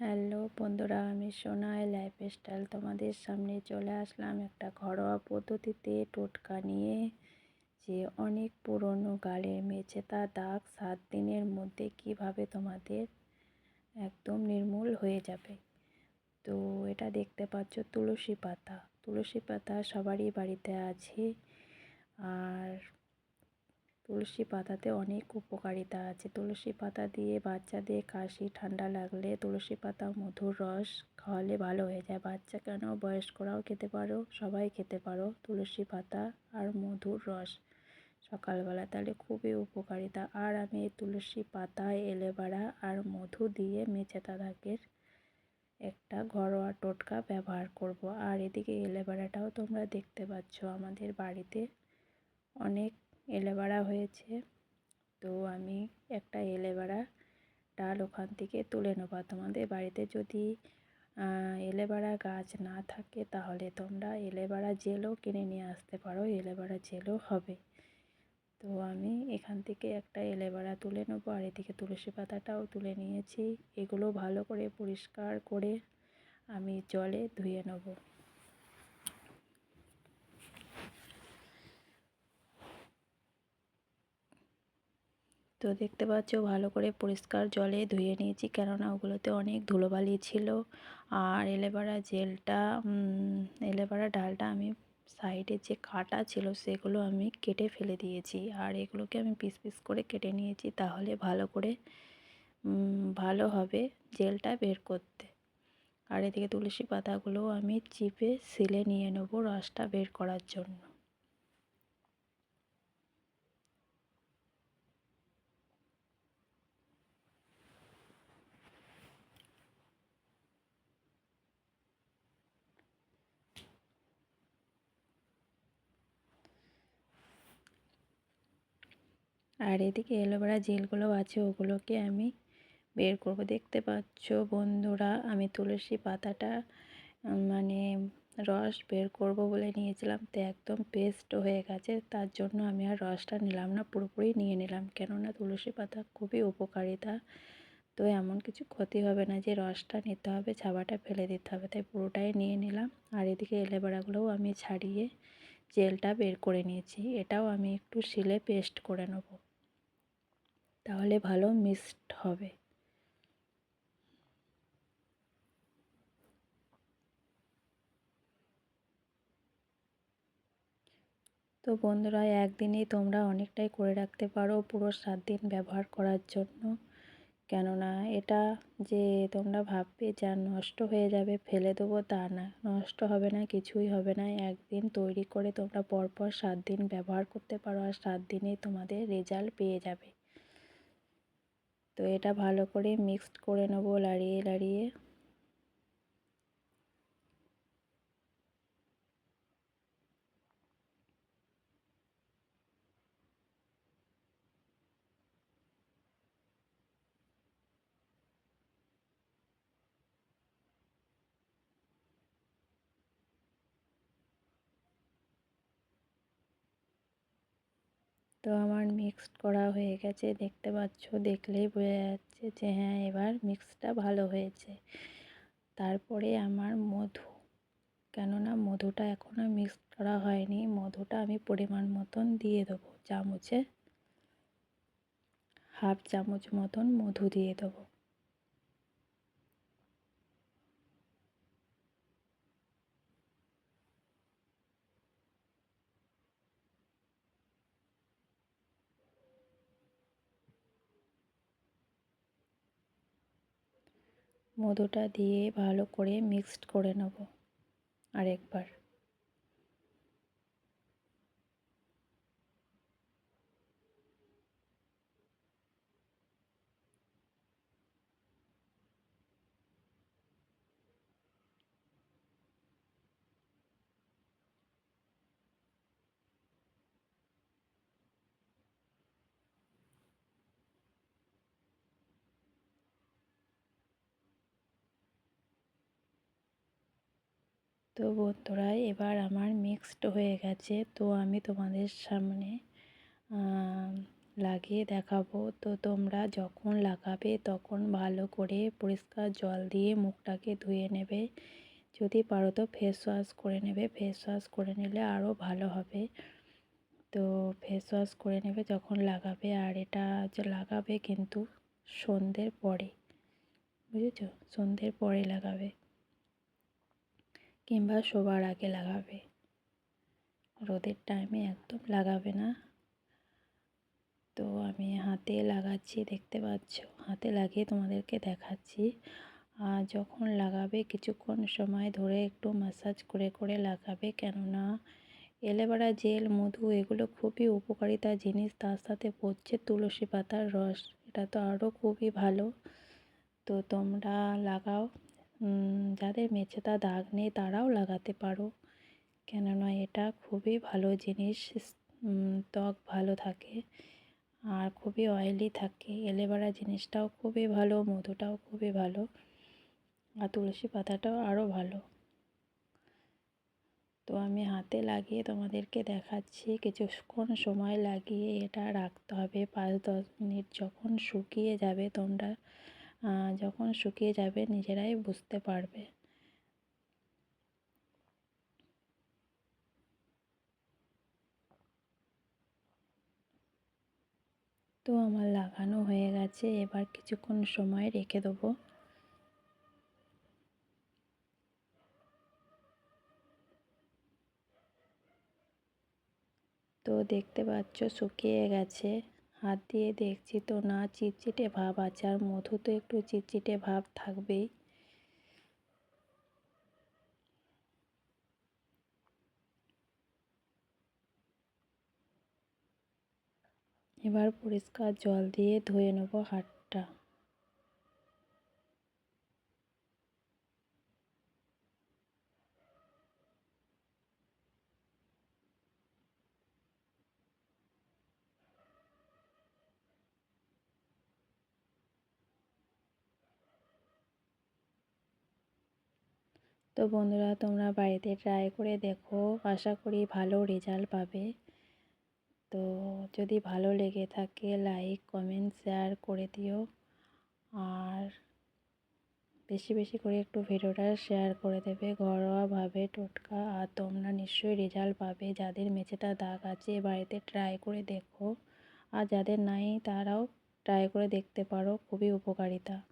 Hello বন্ধুরা, আমি Sonai lifestyle তোমাদের সামনে চলে আসলাম একটা ঘরোয়া পদ্ধতিতে টোটকা নিয়ে। যে অনেক পুরনো গালের মেচেতা দাগ সাত দিনের মধ্যে কীভাবে তোমাদের একদম নির্মূল হয়ে যাবে। তো এটা দেখতে পাচ্ছ তুলসী পাতা। তুলসী পাতা সবারই বাড়িতে আছে। আর তুলসী পাতাতে অনেক উপকারিতা আছে। তুলসী পাতা দিয়ে বাচ্চাদের কাশি, ঠান্ডা লাগলে তুলসী পাতা, মধুর রস খাওয়ালে ভালো হয়ে যায়। বাচ্চা কেন বয়স্করাও খেতে পারো, সবাই খেতে পারো তুলসী পাতা আর মধুর রস সকালবেলা, তাহলে খুবই উপকারিতা। আর আমি তুলসী পাতায় এলেবাড়া আর মধু দিয়ে মেচেতা দাগের একটা ঘরোয়া টোটকা ব্যবহার করব। আর এদিকে এলেবাড়াটাও তোমরা দেখতে পাচ্ছ। আমাদের বাড়িতে অনেক এলেবাড়া হয়েছে। তো আমি একটা এলেবাড়া ডাল ওখান থেকে তুলে নেব। তোমাদের বাড়িতে যদি এলেবাড়া গাছ না থাকে, তাহলে তোমরা এলেবাড়া জেলও কিনে নিয়ে আসতে পারো, এলেবাড়া জেলও হবে। তো আমি এখান থেকে একটা এলেবাড়া তুলে নেব, আর এদিকে তুলসী পাতাটাও তুলে নিয়েছি। এগুলো ভালো করে পরিষ্কার করে আমি জলে ধুয়ে নেব। তো দেখতে পাচ্ছ ভালো করে পরিষ্কার জলে ধুয়ে নিয়েছি। কেননা ওগুলোতে অনেক ধুলোবালি ছিল। আর এলেবাড়া জেলটা এলেবাড়া ডালটা আমি সাইডে যে কাটা ছিল সেগুলো আমি কেটে ফেলে দিয়েছি। আর এগুলোকে আমি পিস পিস করে কেটে নিয়েছি তাহলে ভালো করে ভালো হবে জেলটা বের করতে। আর এদিকে তুলসী পাতাগুলোও আমি চিপে সিলে নিয়ে নেব রসটা বের করার জন্য। আর এদিকে এলোভেরা জেলগুলো আছে, ওগুলোকে আমি বের করব। দেখতে পাচ্ছ বন্ধুরা, আমি তুলসী পাতাটা মানে রস বের করব বলে নিয়েছিলাম, তো একদম পেস্ট হয়ে গেছে, তার জন্য আমি আর রসটা নিলাম না, পুরোপুরি নিয়ে নিলাম, কেননা তুলসী পাতা খুবই উপকারিতা, তো এমন কিছু ক্ষতি হবে না যে রসটা নিতে হবে, ছাবাটা ফেলে দিতে হবে, তাই পুরোটাই নিয়ে নিলাম। আর এদিকে এলেবেড়াগুলোও আমি ছাড়িয়ে, জেলটা বের করে নিয়েছি, এটাও আমি একটু শিলে পেস্ট করে নেব। তাহলে ভালো মিক্সড হবে। তো বন্ধুরা, একদিনেই তোমরা অনেকটাই করে রাখতে পারো পুরো সাত দিন ব্যবহার করার জন্য। কেননা এটা যে তোমরা ভাববে যা নষ্ট হয়ে যাবে, ফেলে দেবো তা না। নষ্ট হবে না, কিছুই হবে না। একদিন তৈরি করে তোমরা পরপর সাত দিন ব্যবহার করতে পারো আর সাত দিনেই তোমাদের রেজাল্ট পেয়ে যাবে। তো এটা ভালো করে মিক্সড করে নেব লাড়িয়ে লাড়িয়ে। তো আমার মিক্সড করা হয়ে গেছে। দেখতে পাচ্ছ, দেখলেই বোঝা যাচ্ছে যে হ্যাঁ এবার মিক্সটা ভালো হয়েছে। তারপরে আমার মধু। কেননা মধুটা এখনও মিক্সড করা হয়নি। মধুটা আমি পরিমাণ মতন দিয়ে দেবো। চামচে হাফ চামচ মতন মধু দিয়ে দেবো। মধুটা দিয়ে ভালো করে মিক্সড করে নেব আরেকবার। তো বন্ধুরা, এবার আমার মিক্সড হয়ে গেছে। তো আমি তোমাদের সামনে লাগিয়ে দেখাবো। তো তোমরা যখন লাগাবে, তখন ভালো করে পরিষ্কার জল দিয়ে মুখটাকে ধুয়ে নেবে। যদি পারো তো ফেস ওয়াশ করে নেবে। ফেস ওয়াশ করে নিলে আরও ভালো হবে। তো ফেস ওয়াশ করে নেবে যখন লাগাবে। আর এটা যে লাগাবে কিন্তু সন্ধ্যের পরে, বুঝেছ? সন্ধ্যের পরে লাগাবে। কিংবা শোবার আগে লাগাবে। রোদের টাইমে একদম লাগাবে না। তো আমি হাতে লাগাচ্ছি, দেখতে পাচ্ছ? হাতে লাগিয়ে তোমাদেরকে দেখাচ্ছি। আর যখন লাগাবে কিছুক্ষণ সময় ধরে একটু ম্যাসাজ করে করে লাগাবে। কেননা এলেবেড়া জেল, মধু এগুলো খুবই উপকারিতা জিনিস। তার সাথে পড়ছে তুলসী পাতার রস। এটা তো আরও খুবই ভালো। তো তোমরা লাগাও। যাদের মেছেতা দাগ নেই তারাও লাগাতে পারো। কেননা এটা খুবই ভালো জিনিস ত্বক ভালো থাকে আর খুবই অয়েলি থাকে। এলেবেড়া জিনিসটাও খুবই ভালো, মধুটাও খুবই ভালো আর তুলসী পাতাটাও আরও ভালো। তো আমি হাতে লাগিয়ে তোমাদেরকে দেখাচ্ছি, কিছুক্ষণ সময় লাগিয়ে এটা রাখতে হবে। পাঁচ দশ মিনিট যখন শুকিয়ে যাবে তোমরা যখন শুকিয়ে যাবে নিজেরাই বুঝতে পারবে। তো আমার লাগানো হয়ে গেছে, এবার কিছুক্ষণ সময় রেখে দেবো। তো দেখতে পাচ্ছ শুকিয়ে গেছে। হাত দিয়ে দেখছি তো না, চিটচিটে ভাব আছে আর মধু তো একটু চিটচিটে ভাব থাকবেই। এবার পরিষ্কার জল দিয়ে ধুয়ে নেব হাতটা। তো বন্ধুরা, তোমরা বাড়িতে ট্রাই করে দেখো। আশা করি ভালো রেজাল্ট পাবে। তো যদি ভালো লেগে থাকে লাইক কমেন্ট শেয়ার করে দিও। আর বেশি বেশি করে একটু ভিডিওটা শেয়ার করে দেবে। ঘরোয়াভাবে টোটকা। আর তোমরা নিশ্চয়ই রেজাল্ট পাবে। যাদের মেঝেটা দাগ আছে, বাড়িতে ট্রাই করে দেখো। আর যাদের নাই, তারাও ট্রাই করে দেখতে পারো। খুবই উপকারিতা।